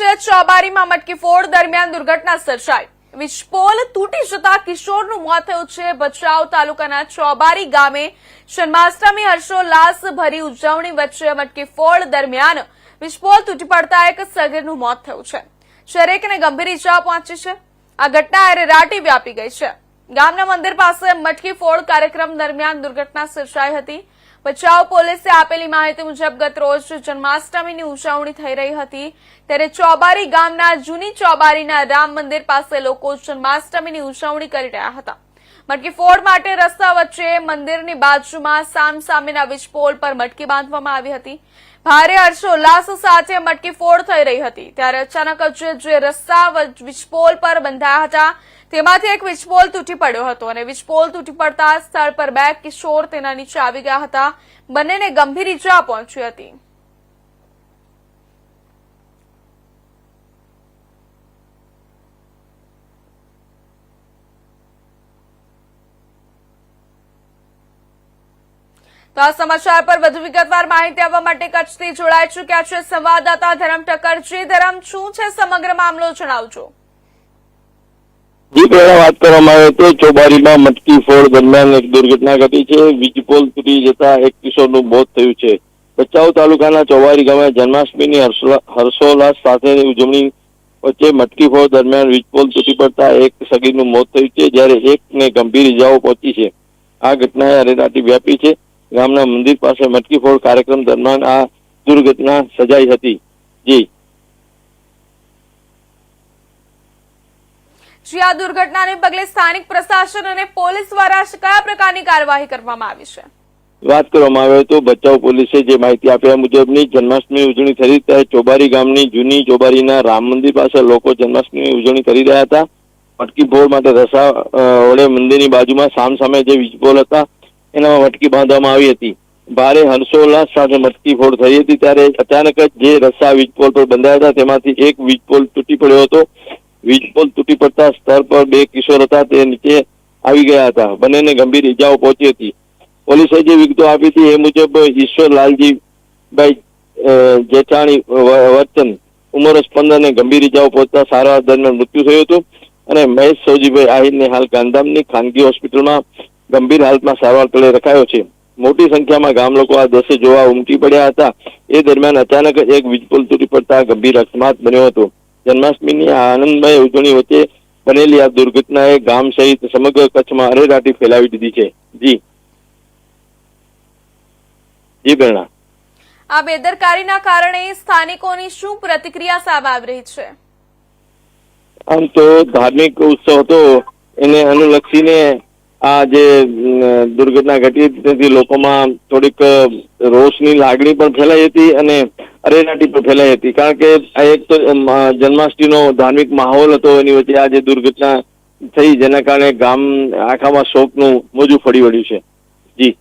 છે ચોબારીમાં મટકી ફોડ દરમિયાન દુર્ઘટના સર્જાઈ. વિસ્ફોલ તૂટી જતા કિશોરનું મોત થયું છે ભચાઉ તાલુકાના ચોબારી ગામે. જન્માષ્ટમી હર્ષોલ્લાસ ભરી ઉજવણી વચ્ચે મટકી ફોડ દરમિયાન વિસ્ફોલ તૂટી પડતા એક સગીરનું મોત થયું છે. જ્યારે એકને ગંભીર ઇજાઓ પહોંચી છે. આ ઘટના અરેરાટી વ્યાપી ગઈ છે. ગામના મંદિર પાસે મટકી ફોડ કાર્યક્રમ દરમિયાન દુર્ઘટના સર્જાઈ હતી. ભચાઉ પોલીસે આપેલી માહિતી મુજબ ગત રોજ જન્માષ્ટમીની ઉજવણી થઈ રહી હતી. ત્યારે ચોબારી ગામના જૂની ચોબારીના રામ મંદિર પાસે લોકો જન્માષ્ટમીની ઉજવણી કરી રહ્યા હતા. મટકી ફોડ માટે રસ્તા વચ્ચે મંદિરની બાજુમાં સામ સામેના વીજપોલ પર મટકી બાંધવામાં આવી હતી. ભારે હર્ષોલ્લાસ સાથે મટકી ફોડ થઈ રહી હતી. ત્યારે અચાનક જ જે રસ્તા વીજપોલ પર બંધાયા હતા, તેમાંથી એક વીજપોલ તૂટી પડ્યો હતો અને વીજપોલ તૂટી પડતા સ્થળ પર બે કિશોર તેના નીચે આવી ગયા હતા. બંનેને ગંભીર ઇજા પહોંચી હતી. તો આ સમાચાર પર વધુ વિગતવાર માહિતી આપવા માટે કચ્છથી છોડાય છું. ક્યાં છે સંવાદદાતા ધરમ ઠક્કરજી? ધરમ, શું છે સમગ્ર મામલો? જણાવજો. જી, પહેલા વાત કરવામાં આવે તો ચોબારીમાં મટકી ફોડ દરમિયાન એક દુર્ઘટના ઘટી છે. વીજપોલ તૂટી જતા એક કિશોરનું મોત થયું છે. ભચાઉ તાલુકાના ચોબારી ગામે જન્માષ્ટમીની હર્ષોલ્લા- હર્ષોલ્લાસ સાથેની ઉજવણી વચ્ચે મટકી ફોડ દરમિયાન વીજપોલ તૂટી પડતા એક સગીરનું મોત થયું છે, જ્યારે એકને ગંભીર ઇજાઓ પહોંચી છે. આ ઘટનાએ અરેરાટી વ્યાપી છે. ગામના મંદિર પાસે મટકી ફોડ કાર્યક્રમ દરમિયાન આ દુર્ઘટના સજાઈ હતી. જી. શ્રી આ દુર્ઘટનાને પગલે સ્થાનિક પ્રશાસન અને પોલીસ દ્વારા કયા પ્રકારની કાર્યવાહી કરવામાં આવી છે? વાત કરવામાં આવે તો ભચાઉ પોલીસે જે માહિતી આપ્યા મુજબની જન્માષ્ટમી ઉજવણી થઈ ત્યારે ચોબારી ગામની જૂની ચોબારીના રામ મંદિર પાસે લોકો જન્માષ્ટમી ઉજવણી કરી રહ્યા હતા. મટકી ભોળ માટે રસા વડે મંદિરની બાજુમાં સામ સામે જે વીજપોલ હતા એનામાં મટકી બાંધવામાં આવી હતી. ભારે હર્ષોલ્લાસ સાથે મટકી ફોડ થઈ હતી ત્યારે અચાનક જ જે રસ્સા વીજપોલ પર બંધાયા હતા, તેમાંથી એક વીજપોલ તૂટી પડ્યો હતો. વીજપોલ તૂટી પડતા સ્થળ પર બે કિશોર હતા, તે નીચે આવી ગયા હતા. બંનેને ગંભીર ઈજાઓ પહોંચી હતી. પોલીસે જે વિગતો આપી હતી એ મુજબ ઈશ્વર લાલજીભાઈ જેઠાણી વર્તન ઉંમર સ્પંદર ને ગંભીર ઈજાઓ પહોંચતા સારવાર દરમિયાન મૃત્યુ થયું હતું અને મહેશ સૌજીભાઈ આહિરને હાલ ગાંધામની ખાનગી હોસ્પિટલમાં ગંભીર હાલતમાં સારવાર તળે રખાયો છે. મોટી સંખ્યામાં ગામ લોકો આ દ્રશ્ય જોવા ઉમટી પડ્યા હતા. એ દરમિયાન અચાનક એક વીજપોલ તૂટી પડતા ગંભીર અકસ્માત બન્યો હતો. જન્માષ્ટમીની આનંદમય ઉજવણી વચ્ચે બનેલી આ દુર્ઘટનાએ ગામ સહિત સમગ્ર કચ્છમાં અરેરાટી ફેલાવી દીધી છે. જી. જી પ્રેરણા આ બેદરકારીના કારણે સ્થાનિકોની શું પ્રતિક્રિયા સામે આવી રહી છે? આમ તો ધાર્મિક ઉત્સવ હતો એને અનુલક્ષીને આ જે દુર્ઘટના ઘટી હતી તેથી લોકોમાં થોડીક રોષની લાગણી પણ ફેલાઈ હતી અને અરેરાટી પણ ફેલાઈ હતી. કારણ કે આ એક તો જન્માષ્ટમીનો ધાર્મિક માહોલ હતો, એની વચ્ચે આ જે દુર્ઘટના થઈ, જેના કારણે ગામ આખામાં શોકનું મોજું ફરી વળ્યું છે. જી.